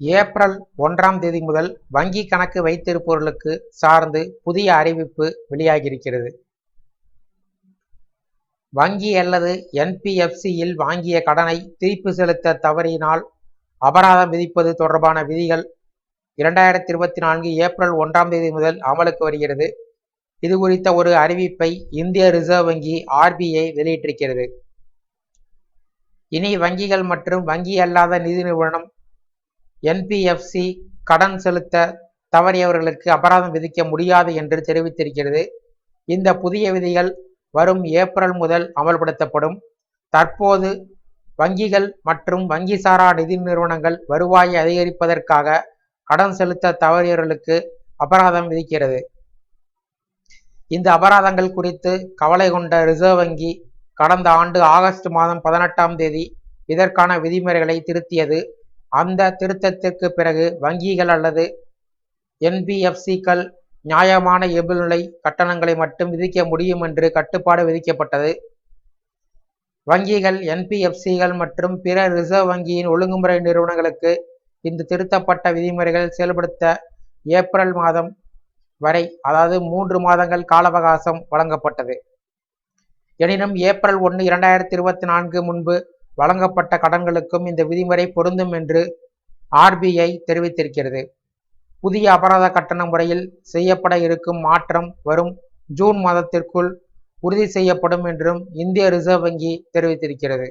April ஒன்றாம் தேதி முதல் வங்கி கணக்கு வைத்திருப்பவர்களுக்கு சார்ந்து புதிய அறிவிப்பு வெளியாகியிருக்கிறது. வங்கி அல்லது என்பிஎஃப்சியில் வாங்கிய கடனை திருப்பி செலுத்த தவறினால் அபராதம் விதிப்பது தொடர்பான விதிகள் இரண்டாயிரத்தி இருபத்தி நான்கு ஏப்ரல் ஒன்றாம் தேதி முதல் அமலுக்கு வருகிறது. இது குறித்த ஒரு அறிவிப்பை இந்திய ரிசர்வ் வங்கி ஆர்பிஐ வெளியிட்டிருக்கிறது. இனி வங்கிகள் மற்றும் வங்கி அல்லாத நிதி நிறுவனம் என்பிஎஃப்சி கடன் செலுத்த தவறியவர்களுக்கு அபராதம் விதிக்க முடியாது என்று தெரிவித்திருக்கிறது. இந்த புதிய விதிகள் வரும் ஏப்ரல் முதல் அமல்படுத்தப்படும். தற்போது வங்கிகள் மற்றும் வங்கி சாரா நிதி நிறுவனங்கள் வருவாயை அதிகரிப்பதற்காக கடன் செலுத்த தவறியவர்களுக்கு அபராதம் விதிக்கிறது. இந்த அபராதங்கள் குறித்து கவலை கொண்ட ரிசர்வ் வங்கி கடந்த ஆண்டு ஆகஸ்ட் மாதம் பதினெட்டாம் தேதி இதற்கான விதிமுறைகளை திருத்தியது. அந்த திருத்தத்திற்கு பிறகு வங்கிகள் அல்லது என்பிஎஃப்சிக்கள் நியாயமான எபுநிலை கட்டணங்களை மட்டும் விதிக்க முடியும் என்று கட்டுப்பாடு விதிக்கப்பட்டது. வங்கிகள் என்பிஎஃப்சிகள் மற்றும் பிற ரிசர்வ் வங்கியின் ஒழுங்குமுறை நிறுவனங்களுக்கு இந்த திருத்தப்பட்ட விதிமுறைகள் செயல்படுத்த ஏப்ரல் மாதம் வரை அதாவது மூன்று மாதங்கள் கால அவகாசம் வழங்கப்பட்டது. எனினும் ஏப்ரல் ஒன்று இரண்டாயிரத்தி இருபத்தி நான்கு முன்பு வழங்கப்பட்ட கடன்களுக்கும் இந்த விதிமுறை பொருந்தும் என்று ஆர்பிஐ தெரிவித்திருக்கிறது. புதிய அபராத கட்டண முறையில் செய்யப்பட இருக்கும் மாற்றம் வரும் ஜூன் மாதத்திற்குள் உறுதி செய்யப்படும் என்றும் இந்திய ரிசர்வ் வங்கி தெரிவித்திருக்கிறது.